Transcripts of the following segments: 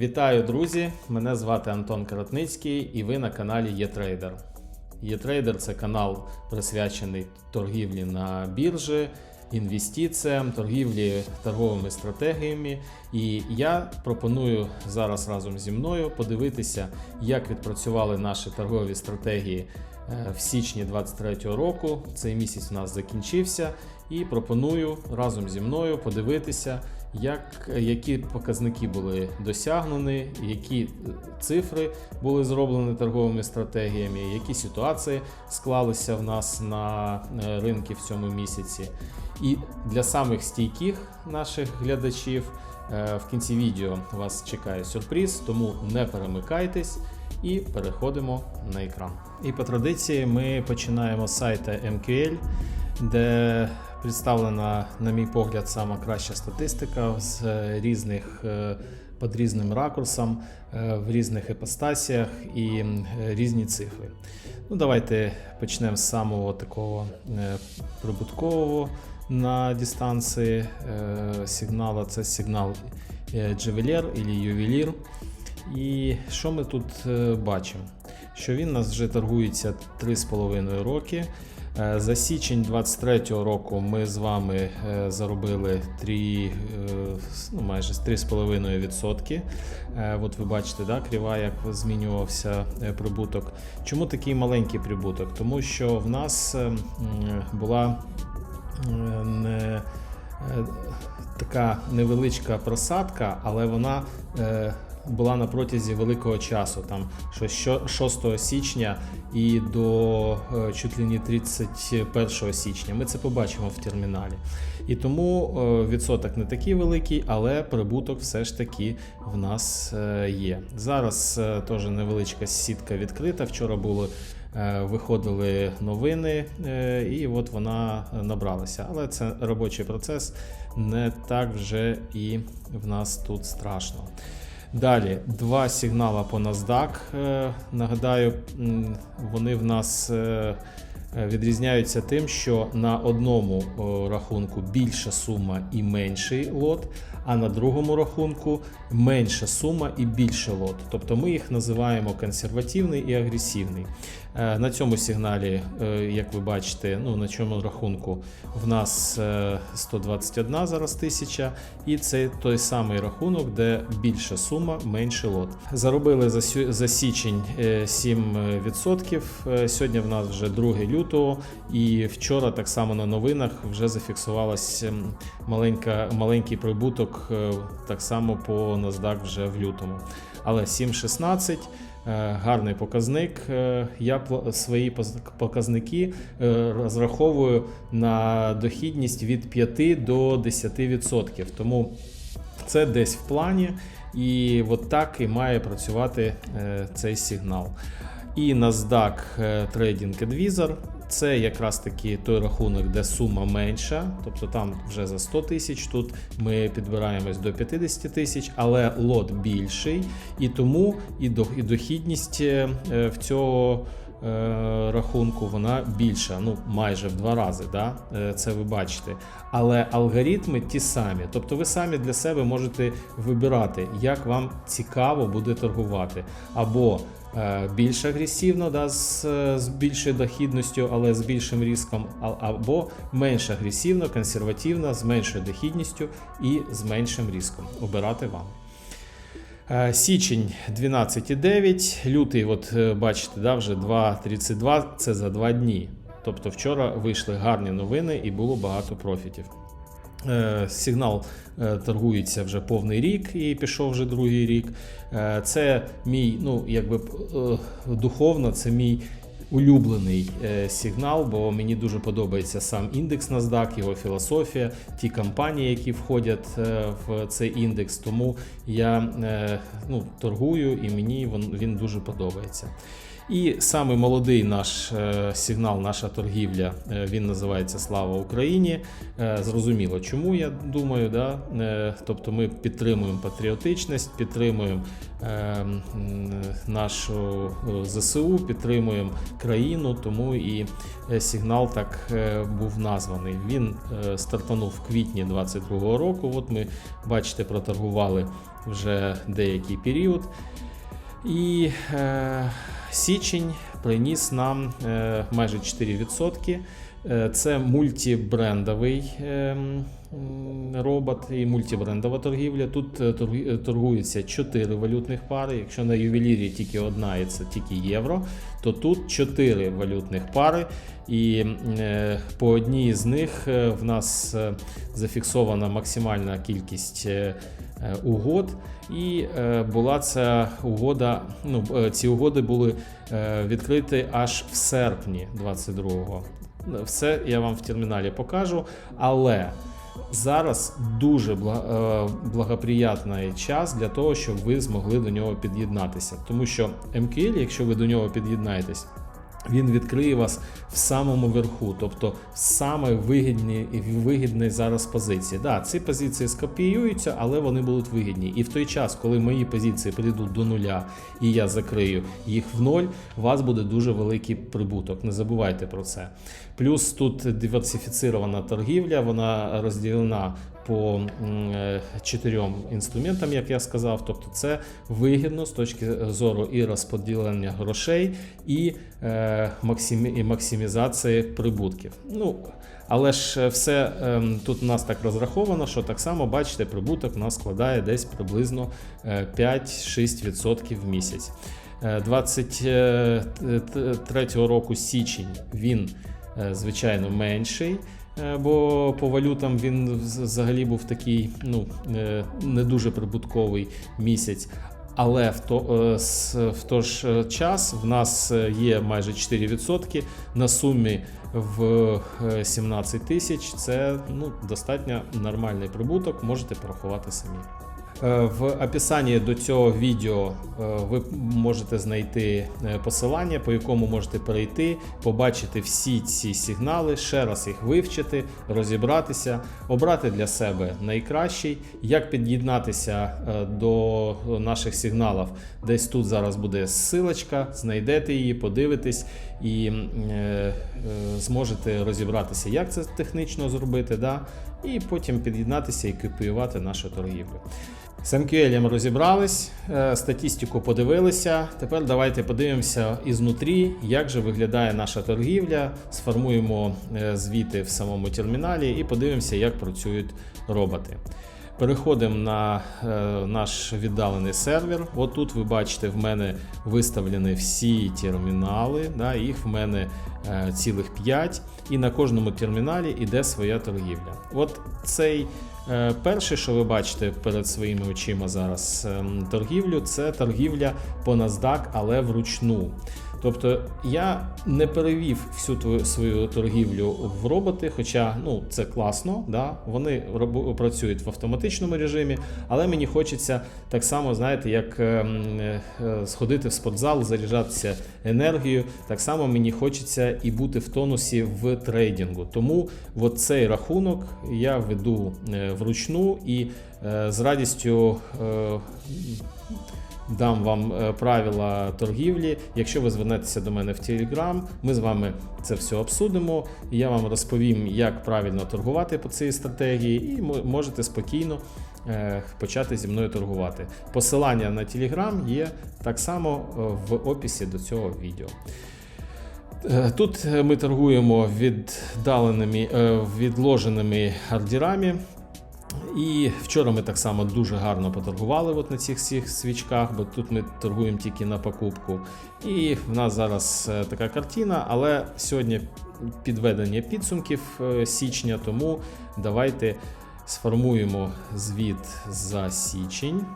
Вітаю, друзі! Мене звати Антон Коротницький і ви на каналі ЄТрейдер. ЄТрейдер це канал присвячений торгівлі на біржі, інвестиціям, торгівлі торговими стратегіями. І я пропоную зараз разом зі мною подивитися, як відпрацювали наші торгові стратегії в січні 2023 року. Цей місяць у нас закінчився, і пропоную разом зі мною подивитися, як, які показники були досягнені, які е, цифри були зроблені торговими стратегіями, які ситуації склалися в нас на е, ринку в цьому місяці. І для самих стійких наших глядачів е, в кінці відео вас чекає сюрприз, тому не перемикайтесь і переходимо на екран. І по традиції ми починаємо з сайта MQL, де представлена, на мій погляд, сама краща статистика з е, різних е, під різним ракурсом, е, в різних епостасіях і різні цифри. Ну, давайте почнемо з самого такого прибуткового на дистанції сигналу. Це сигнал джевелер або ювелір. І що ми тут е, бачимо? Що він у нас вже торгується 3,5 роки. Е, За січень 23 року ми з вами е, заробили 3, е, ну, майже 3,5%. Е, От ви бачите, да, крива, як змінювався прибуток. Чому такий маленький прибуток? Тому що в нас була не така невеличка просадка, але вона була на протязі великого часу. Там що що- 6 січня і до е, чуть ли не 31 січня. Ми це побачимо в терміналі. І тому е, відсоток не такий великий, але прибуток все ж таки в нас е, є. Зараз теж невеличка сітка відкрита. Вчора були виходили новини, і от вона набралася. Але це робочий процес, не так вже і в нас тут страшно. Далі два сигнали по NASDAQ. Е, Нагадаю, вони в нас е, е, відрізняються тим, що на одному рахунку більша сума і менший лот, а на другому рахунку менша сума і більше лот. Тобто ми їх називаємо консервативний і агресивний. Е, На цьому сигналі, е, як ви бачите, ну на цьому рахунку в нас е, 121 зараз тисяча, і це той самий рахунок, де більша сума, менший лот. Заробили за, січень е, 7%. Е, Сьогодні в нас вже 2 лютого, і вчора так само на новинах вже зафіксувалась ем, маленька, маленький прибуток, е, так само по NASDAQ вже в лютому. Але 7,16 Е, гарний показник. Е, Я свої показники е, розраховую на дохідність від 5 до 10%. Тому це десь в плані, і от так і має працювати е, цей сигнал. І NASDAQ е, Trading Advisor це якраз таки той рахунок, де сума менша, тобто там вже за 100 тисяч, тут ми підбираємось до 50 тисяч, але лот більший, і тому і до- і дохідність е, е, в цього е, рахунку вона більша, ну майже в два рази. Да? Це ви бачите. Але алгоритми ті самі. Тобто ви самі для себе можете вибирати, як вам цікаво буде торгувати. Або більш агресивно, да, з, е, з більшою дохідністю, але з більшим риском, або менш агресивно, консервативно, з меншою дохідністю і з меншим риском. Обирати вам. Е, Січень 12,9, лютий, от е, бачите, да, вже 2,32, це за два дні. Тобто вчора вийшли гарні новини і було багато профітів. Е, Сигнал е, торгується вже повний рік і пішов вже другий рік. Е, Це мій, ну якби духовно, це мій улюблений сигнал, бо мені дуже подобається сам індекс NASDAQ, його філософія, ті компанії, які входять в цей індекс. Тому я ну, торгую і мені він, він дуже подобається. І саме молодий наш е, сигнал, наша торгівля, е, він називається Слава Україні. Е, Зрозуміло, чому я думаю, да? Тобто ми підтримуємо патріотичність, підтримуємо е, нашу ЗСУ, підтримуємо країну, тому і сигнал так був названий. Він стартанув в квітні 22-го року. От ми бачите, проторгували вже деякий період. І е, січень приніс нам е, майже 4%. Е, Це мультибрендовий е, робот і мультибрендова торгівля. Тут е, е, торгується 4 валютних пари. Якщо на ювелірі тільки одна і це тільки євро, то тут 4 валютних пари. І по одній з них в нас зафіксована максимальна кількість угод. І була ця угода. Ну, ці угоди були відкриті аж в серпні 22-го. Все я вам в терміналі покажу, але зараз дуже е, благоприятний час для того, щоб ви змогли до нього під'єднатися. Тому що МКЛ, якщо ви до нього під'єднаєтесь, він відкриє вас в самому верху, тобто саме вигідні вигідні зараз позиції. Да, ці позиції скопіюються, але вони будуть вигідні. І в той час, коли мої позиції прийдуть до нуля і я закрию їх в ноль, у вас буде дуже великий прибуток. Не забувайте про це. Плюс тут диверсифіцирована торгівля, вона розділена по е, чотирьом інструментам, як я сказав. Тобто, це вигідно з точки зору і розподілення грошей, і, е, максимізації прибутків. Ну, але ж е, все ем, тут у нас так розраховано, що так само, бачите, прибуток у нас складає десь приблизно е, 5-6% в місяць. Е, 23 року січень він, звичайно, менший. Е, Бо по валютам він взагалі був такий ну, е, не дуже прибутковий місяць. Але в, то, е, в той ж час в нас є майже 4% на сумі в е, 17 тисяч. Це ну, достатньо нормальний прибуток, можете порахувати самі. Е, В описанні до цього відео е, ви можете знайти е, посилання, по якому можете перейти, побачити всі ці сигнали, ще раз їх вивчити, розібратися, обрати для себе найкращий, як під'єднатися до наших сигналів. Десь тут зараз буде ссилочка, знайдете її, подивитесь і зможете розібратися, як це технічно зробити, да? і потім під'єднатися і копіювати нашу торгівлю. З MQL розібрались, е, статистику подивилися. Тепер давайте подивимося ізнутрі, як же виглядає наша торгівля. Сформуємо е, звіти в самому терміналі і подивимося, як працюють роботи. Переходимо на е, наш віддалений сервер. От тут ви бачите, в мене виставлені всі термінали. Да, їх в мене цілих 5. І на кожному терміналі йде своя торгівля. От цей е, перший, що ви бачите перед своїми очима зараз ем, торгівлю, це торгівля по NASDAQ, але вручну. Тобто я не перевів всю твою свою торгівлю в роботи, хоча ну це класно, да? вони працюють в автоматичному режимі, але мені хочеться так само, знаєте, як ем, е, е, сходити в спортзал, заряджатися енергією. Так само мені хочеться і бути в тонусі в трейдингу. Тому от цей рахунок я веду е, вручну і е, з радістю. е, Дам вам е, правила торгівлі. Якщо ви звернетеся до мене в Telegram, ми з вами це все обсудимо. Я вам розповім, як правильно торгувати по цій стратегії, і мо- можете спокійно е, почати зі мною торгувати. Посилання на Telegram є так само е, в описі до цього відео. Тут ми торгуємо віддаленими відложеними ордерами. І вчора ми так само дуже гарно поторгували от на цих всіх свічках, бо тут ми торгуємо тільки на покупку. І в нас зараз е, така картина, але сьогодні підведення підсумків е, січня, тому давайте сформуємо звіт за січень.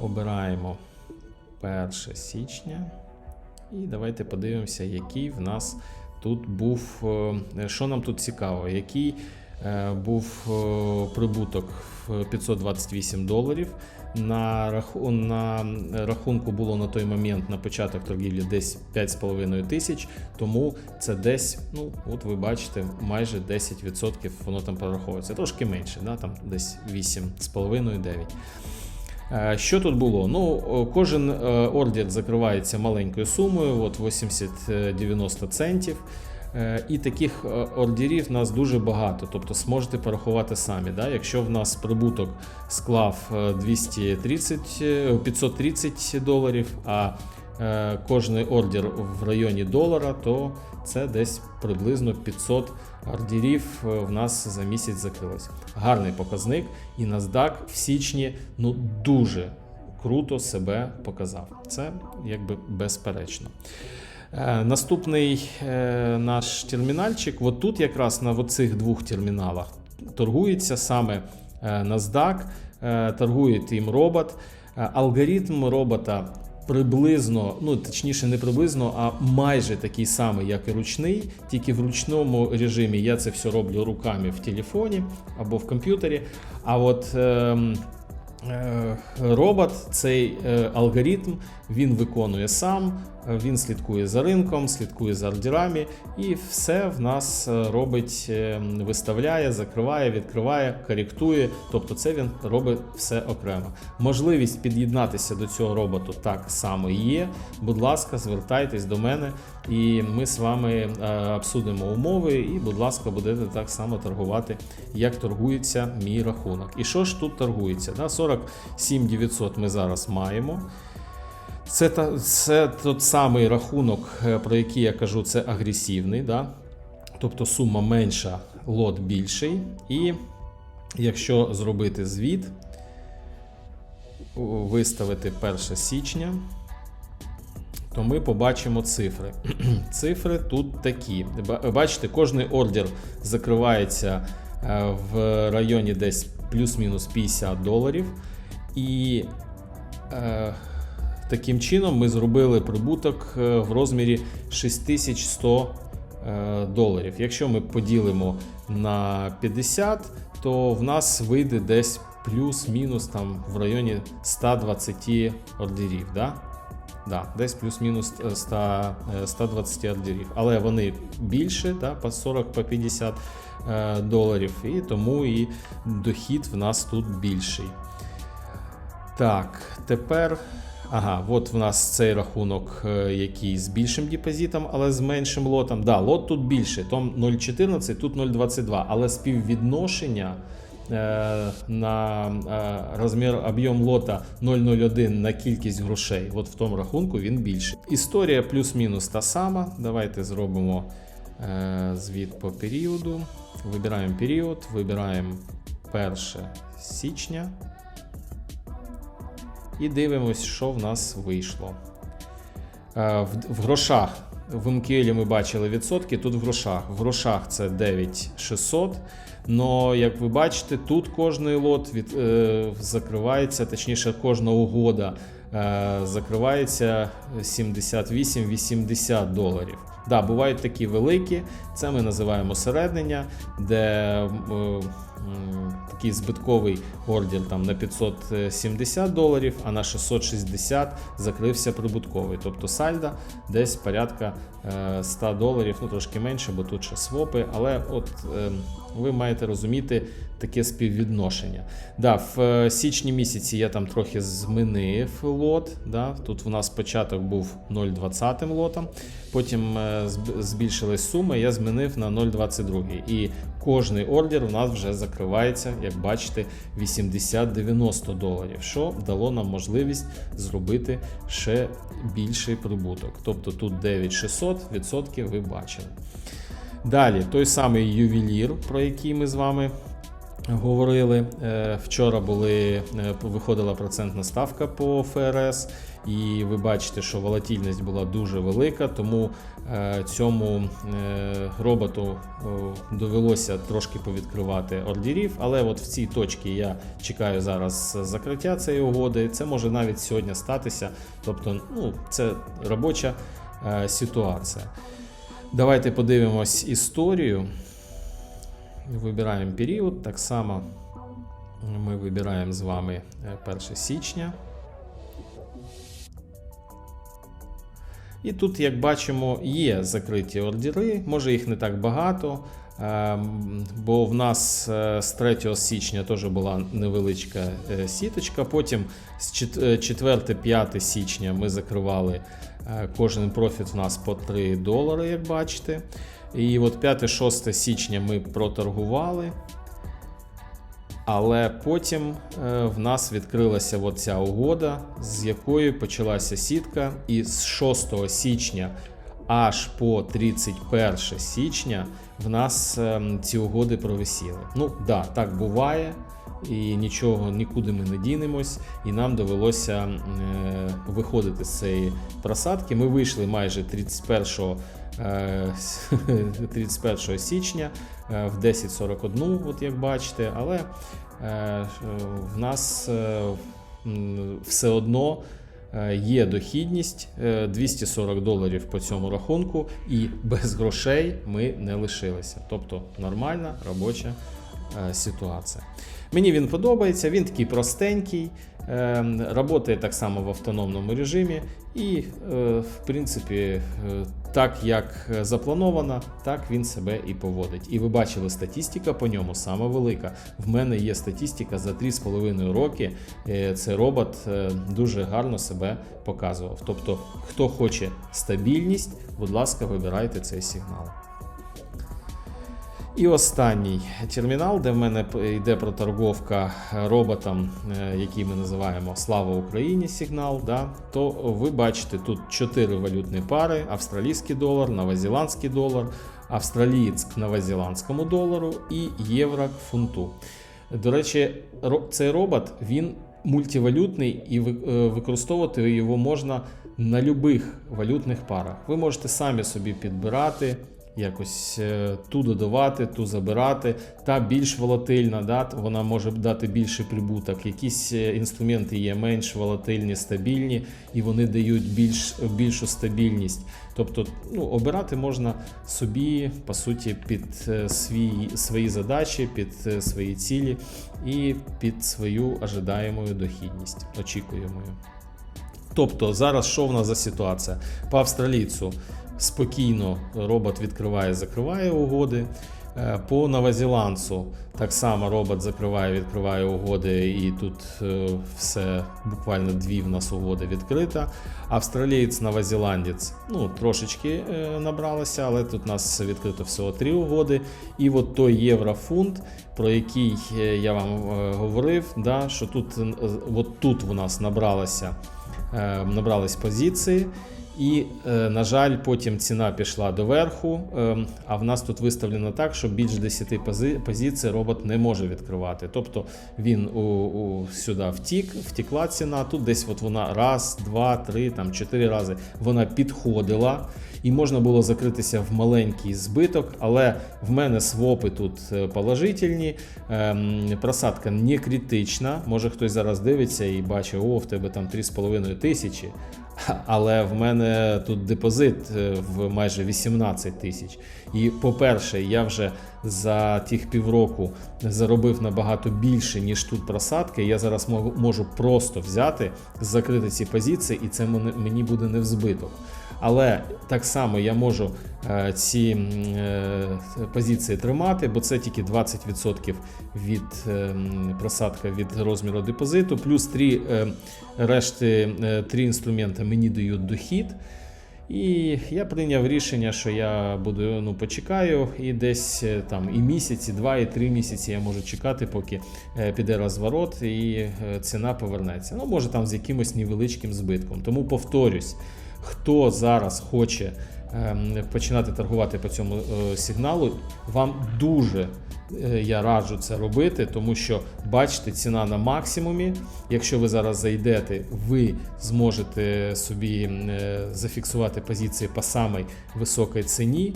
Обираємо 1 січня. І давайте подивимося, який в нас тут був. е, Що нам тут цікаво, який був е, прибуток в 528 доларів. На, раху, на рахунку було на той момент на початок торгівлі десь 5,5 тисяч, тому це десь, ну от ви бачите, майже 10% воно там прораховується. Трошки менше, да? там десь 8,5-9. Е, Що тут було? Ну, кожен е, ордер закривається маленькою сумою, от 80-90 центів. Е, І таких е, ордерів в нас дуже багато, тобто зможете порахувати самі. Да? Якщо в нас прибуток склав е, 230, е, 530 доларів, а кожний ордер в районі долара, то це десь приблизно 500 ордерів в нас за місяць закрилось. Гарний показник, і NASDAQ в січні ну дуже круто себе показав. Це якби безперечно. Е, Наступний е, наш термінальчик, от тут якраз на цих двох терміналах торгується саме е, NASDAQ, е, торгує тим робот. Е, Алгоритм робота приблизно, ну точніше, не приблизно, а майже такий самий, як і ручний. Тільки в ручному режимі я це все роблю руками в телефоні або в комп'ютері. А от ем, Е, Робот, цей е, алгоритм, він виконує сам, е, він слідкує за ринком, слідкує за ордерами, і все в нас е, робить, е, виставляє, закриває, відкриває, коректує. Тобто це він робить все окремо. Можливість під'єднатися до цього роботу так само є. Будь ласка, звертайтесь до мене, і ми з вами е, обсудимо умови. І, будь ласка, будете так само торгувати, як торгується мій рахунок. І що ж тут торгується? Да? 47 900 ми зараз маємо. Це, та, це тот самий рахунок, е, про який я кажу, це агресивний. Да? Тобто сума менша, лот більший. І якщо зробити звіт, виставити 1 січня, то ми побачимо цифри. цифри тут такі. Бачите, кожний ордер закривається е, в районі десь плюс-мінус 50 доларів. І е, таким чином ми зробили прибуток е, в розмірі 6100 е, доларів. Якщо ми поділимо на 50, то в нас вийде десь плюс-мінус там в районі 120 ордерів. Да? Да, десь плюс-мінус е, 100, е, 120 ордерів. Але вони більше, да, по 40 по 50 е, доларів, і тому і дохід в нас тут більший. Так, тепер. Ага, от в нас цей рахунок, е, який з більшим депозитом, але з меншим лотом. Да, лот тут більше, там 0,14, тут 0,22, але співвідношення е, на е, розмір об'єм лота 0,01 на кількість грошей. От в тому рахунку він більший. Історія плюс-мінус та сама. Давайте зробимо звіт по періоду. Вибираємо період, вибираємо 1 січня. І дивимось, що в нас вийшло. Е, В, грошах в МКЛі ми бачили відсотки, тут в грошах. В грошах це 9600. Но, як ви бачите, тут кожний лот від, е, закривається, точніше, кожна угода е, закривається 78-80 доларів. Да, бувають такі великі, це ми називаємо середнення, де е, такий збитковий ордер там на 570 доларів, а на 660 закрився прибутковий. Тобто сальда десь порядка е, 100 доларів, ну трошки менше, бо тут ще свопи, але от е, ви маєте розуміти таке співвідношення. Да, в е, січні місяці я там трохи змінив лот. Да, тут в нас початок був 0,20 лотом, потім е, зб- збільшилась сума, я змінив на 0,22. І кожний ордер у нас вже закривається, як бачите, 80-90 доларів, що дало нам можливість зробити ще більший прибуток. Тобто тут 9600 відсотків ви бачили. Далі, той самий ювелір, про який ми з вами говорили. Е, Вчора були, е, виходила процентна ставка по ФРС, і ви бачите, що волатильність була дуже велика, тому е, цьому роботу довелося трошки повідкривати ордерів. Але от в цій точці я чекаю зараз закриття цієї угоди. Це може навіть сьогодні статися. Тобто, ну, це робоча ситуація. Давайте подивимось історію. Вибираємо період, так само Ми вибираємо з вами е, 1 січня. І тут, як бачимо, є закриті ордери, може їх не так багато, ем, бо в нас е, з 3 січня теж була невеличка е, сіточка. Потім з 4-5 січня ми закривали е, кожен профіт в нас по 3 долари, як бачите. І от 5-6 січня ми проторгували. Але потім е, в нас відкрилася оця угода, з якої почалася сітка, і з 6 січня аж по 31 січня в нас е, ці угоди провисіли. Ну да, так буває, і нічого нікуди ми не дінемось, і нам довелося е, виходити з цієї просадки. Ми вийшли майже 31 е, 31 січня е, в 10.41, от як бачите, але е, в нас е, все одно е, є дохідність е, 240 доларів по цьому рахунку, і без грошей ми не лишилися. Тобто нормальна робоча е, ситуація. Мені він подобається, він такий простенький, е, працює так само в автономному режимі, і, е, в принципі, е, так як заплановано, так він себе і поводить. І ви бачили, статистика по ньому саме велика. В мене є статистика за 3,5 роки. Е, Цей робот е, дуже гарно себе показував. Тобто, хто хоче стабільність, будь ласка, вибирайте цей сигнал. І останній термінал, де в мене йде проторговка роботом, е, який ми називаємо Слава Україні сигнал. Да, то ви бачите тут чотири валютні пари: австралійський долар, новозеландський долар, австралієць к новозеландському долару і євро к фунту. До речі, цей робот він мультивалютний і е, використовувати його можна на любих валютних парах. Ви можете самі собі підбирати якось е, ту додавати, ту забирати. Та більш волатильна, да, вона може дати більший прибуток. Якісь е, інструменти є менш волатильні, стабільні, і вони дають більш, більшу стабільність. Тобто ну, обирати можна собі, по суті, під е, свій, свої задачі, під свої цілі і під свою ожидаєму дохідність, очікуємою. Тобто зараз що в нас за ситуація? По австралійцю спокійно робот відкриває, закриває угоди. Е, По новозеландцу так само робот закриває, відкриває угоди, і тут е, все буквально дві в нас угоди відкрита. Австралієць, новозеландець, ну трошечки е, набралося, але тут у нас відкрито всього три угоди. І от той єврофунт, про який я вам говорив, да, що тут, от тут у нас набралося набрались позиції. І, е, на жаль, потім ціна пішла доверху, е, а в нас тут виставлено так, що більш 10 пози- позицій робот не може відкривати. Тобто він у, у, сюди втік, втікла ціна, тут десь от вона раз, два, три, там, чотири рази вона підходила. І можна було закритися в маленький збиток, але в мене свопи тут е, положительні, ем, просадка не критична. Може хтось зараз дивиться і бачить, о, в тебе там 3,5 тисячі. Але в мене тут депозит е, в майже 18 тисяч. І по-перше, я вже за тих півроку заробив набагато більше, ніж тут просадки. Я зараз можу- просто взяти, закрити ці позиції, і це мені буде не в збиток. Але так само я можу е, ці е, позиції тримати, бо це тільки 20% від е, просадка від розміру депозиту, плюс три решти три інструменти мені дають дохід. І я прийняв рішення, що я буду ну почекаю, і десь там і місяць, і два, і три місяці я можу чекати, поки піде розворот і ціна повернеться. Ну, може там з якимось невеличким збитком. Тому повторюсь, хто зараз хоче ем, починати торгувати по цьому е, сигналу, вам дуже е, я раджу це робити, тому що бачите, ціна на максимумі. Якщо ви зараз зайдете, ви зможете собі е, зафіксувати позиції по самій високій ціні.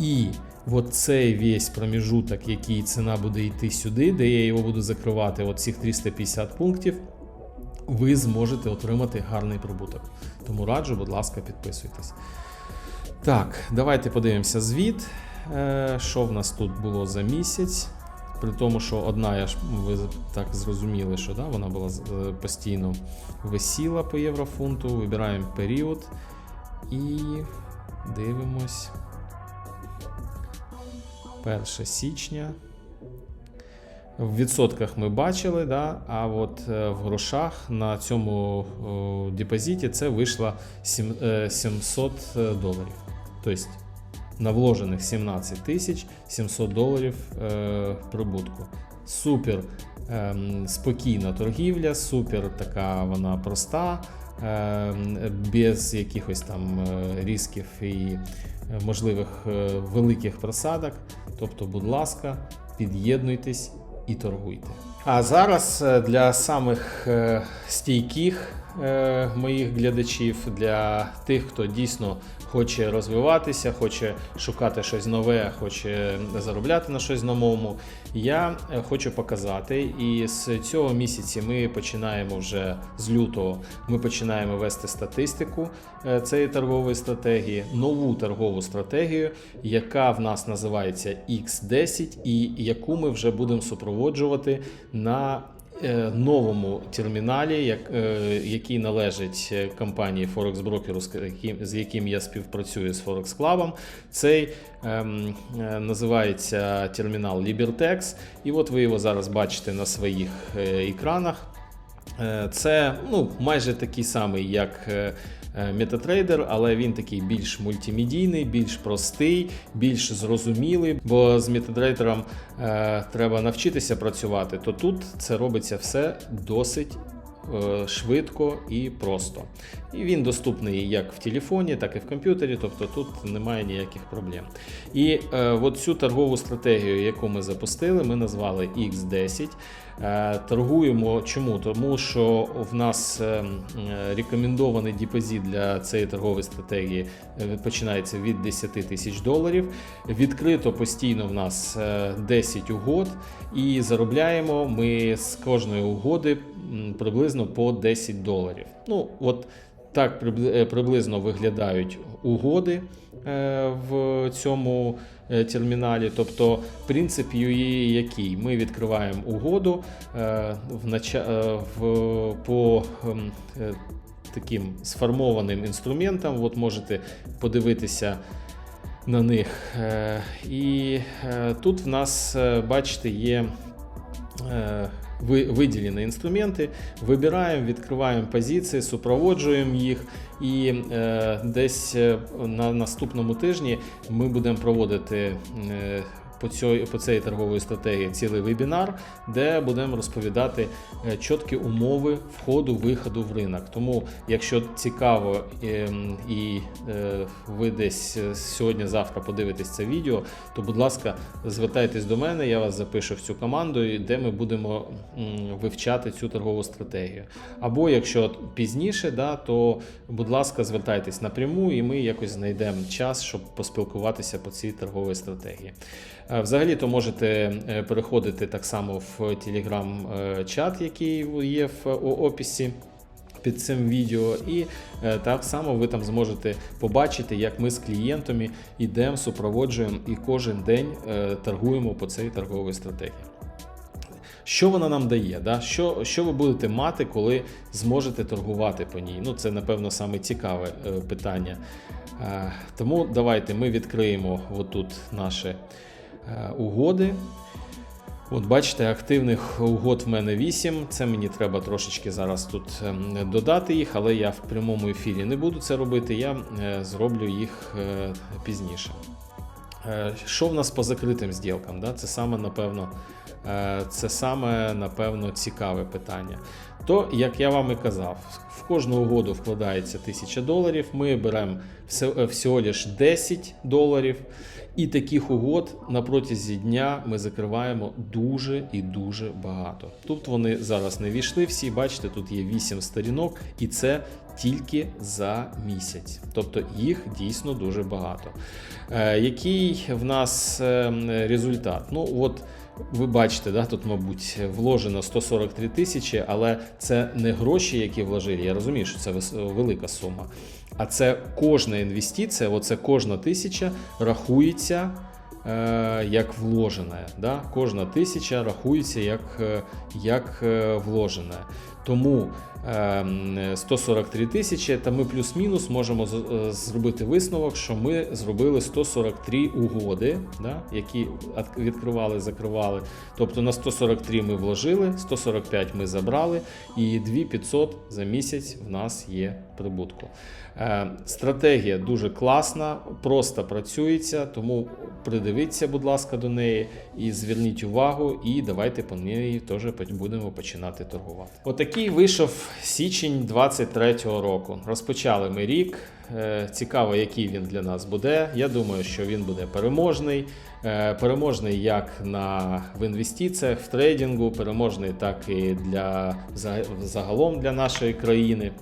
І от цей весь проміжуток, який ціна буде йти сюди, де я його буду закривати, от цих 350 пунктів, ви зможете отримати гарний прибуток. Тому раджу, будь ласка, підписуйтесь. Так, давайте подивимося звіт. Е, Що в нас тут було за місяць? При тому, що одна, я ж ви так зрозуміли, що да, вона була е, постійно висіла по єврофунту. Вибираємо період і дивимось. 1 січня. В відсотках ми бачили, да, а от е, в грошах на цьому депозиті це вийшло е, 700 доларів. Тобто на вложених 17 тисяч 700 доларів е, прибутку. Супер ем, спокійна торгівля, супер така вона проста, ем, без якихось там е, ризиків і е, можливих е, великих просадок. Тобто, будь ласка, під'єднуйтесь і торгуйте. А зараз е, для самих е, стійких е, моїх глядачів, для тих, хто дійсно хоче розвиватися, хоче шукати щось нове, хоче заробляти на щось новому. Я е, хочу показати, і з цього місяці ми починаємо вже з лютого. Ми починаємо вести статистику е, цієї торгової стратегії, нову торгову стратегію, яка в нас називається X10, і яку ми вже будемо супроводжувати на новому терміналі, е, який належить е, компанії Forex Broker, з яким, я співпрацюю з Forex Club. Цей ем, е, називається термінал Libertex. І от ви його зараз бачите на своїх е, екранах. Е, Це ну, майже такий самий, як е, е, MetaTrader, але він такий більш мультимедійний, більш простий, більш зрозумілий. Бо з MetaTrader е, треба навчитися працювати, то тут це робиться все досить. е, Швидко і просто. І він доступний як в телефоні, так і в комп'ютері, тобто тут немає ніяких проблем. І е, от цю торгову стратегію, яку ми запустили, ми назвали X10. Е, торгуємо чому? Тому що в нас е, е, рекомендований депозит для цієї торгової стратегії починається від 10 тисяч доларів. Відкрито постійно в нас е, 10 угод, і заробляємо ми з кожної угоди приблизно по 10 доларів. Ну, от так прибли- приблизно виглядають угоди в цьому терміналі. Тобто, принцип UA який? Ми відкриваємо угоду е, е, в, по ем, е, таким сформованим інструментам. От можете подивитися на них. Е, І е, тут в нас, е, бачите, є. Ви- Виділені інструменти, вибираємо, відкриваємо позиції, супроводжуємо їх, і е, десь е, на наступному тижні ми будемо проводити е, по, цій, по цій торгової стратегії цілий вебінар, де будемо розповідати е, чіткі умови входу, виходу в ринок. Тому, якщо цікаво ем, і е, ви десь е, сьогодні-завтра подивитесь це відео, то будь ласка, звертайтесь до мене, я вас запишу в цю команду, де ми будемо вивчати цю торгову стратегію. Або якщо пізніше, да, то будь ласка, звертайтесь напряму, і ми якось знайдемо час, щоб поспілкуватися по цій торговій стратегії. Е, Взагалі, то можете е, переходити так само в телеграм-чат, який є в описі. Під цим відео, і е, так само ви там зможете побачити, як ми з клієнтами йдемо, супроводжуємо і кожен день е, торгуємо по цій торговій стратегії. Що вона нам дає? Да? Що, що ви будете мати, коли зможете торгувати по ній? Ну, це, напевно, саме цікаве е, питання. Е, тому давайте ми відкриємо отут наші е, угоди. От бачите, активних угод в мене 8. Це мені треба трошечки зараз тут ем, додати їх, але я в прямому ефірі не буду це робити. Я е, зроблю їх е, пізніше. Е, Що в нас по закритим зділкам? Це саме напевно, е, це саме напевно цікаве питання. То, як я вам і казав, в кожну угоду вкладається 1000 доларів. Ми беремо е, всього лиш 10 доларів. І таких угод на протязі дня ми закриваємо дуже і дуже багато. Тут вони зараз не війшли всі. Бачите, тут є 8 сторінок, і це тільки за місяць. Тобто їх дійсно дуже багато. Е, який в нас е, результат? Ну, от ви бачите, да, тут, мабуть, вложено 143 тисячі, але це не гроші, які вложили. Я розумію, що це велика сума. А це кожна інвестиція, оце кожна тисяча рахується е, як вложена. Да? Кожна тисяча рахується як, е, як е, вложена. Тому е, 143 тисячі, та ми плюс-мінус можемо е, зробити висновок, що ми зробили 143 угоди, да, які відкривали, закривали. Тобто на 143 ми вложили, 145 ми забрали, і 2500 за місяць в нас є прибутку. Е, Стратегія дуже класна, просто працюється, тому придивіться, будь ласка, до неї і зверніть увагу, і давайте по неї теж будемо починати торгувати. Отакий вийшов січень 23-го року. Розпочали ми рік. Е, Цікаво, який він для нас буде. Я думаю, що він буде переможний. Е, Переможний як на в інвестиціях, в трейдингу, переможний так і для загалом для нашої країни.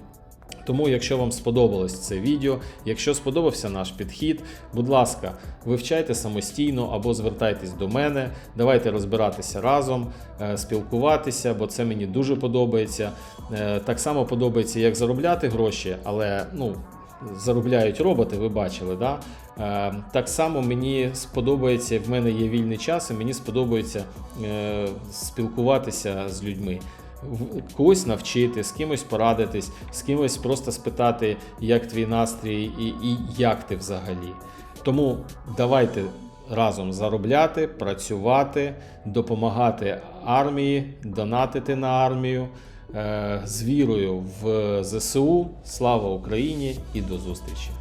Тому, якщо вам сподобалось це відео, якщо сподобався наш підхід, будь ласка, вивчайте самостійно або звертайтесь до мене. Давайте розбиратися разом, е, спілкуватися, бо це мені дуже подобається. Е, Так само подобається, як заробляти гроші, але ну. Заробляють роботи, ви бачили, да? Е, так само мені сподобається, в мене є вільний час, і мені сподобається е, спілкуватися з людьми когось навчити, з кимось порадитись, з кимось просто спитати, як твій настрій і, і як ти взагалі. Тому давайте разом заробляти, працювати, допомагати армії, донатити на армію. Е, З вірою в ЗСУ. Слава Україні і до зустрічі!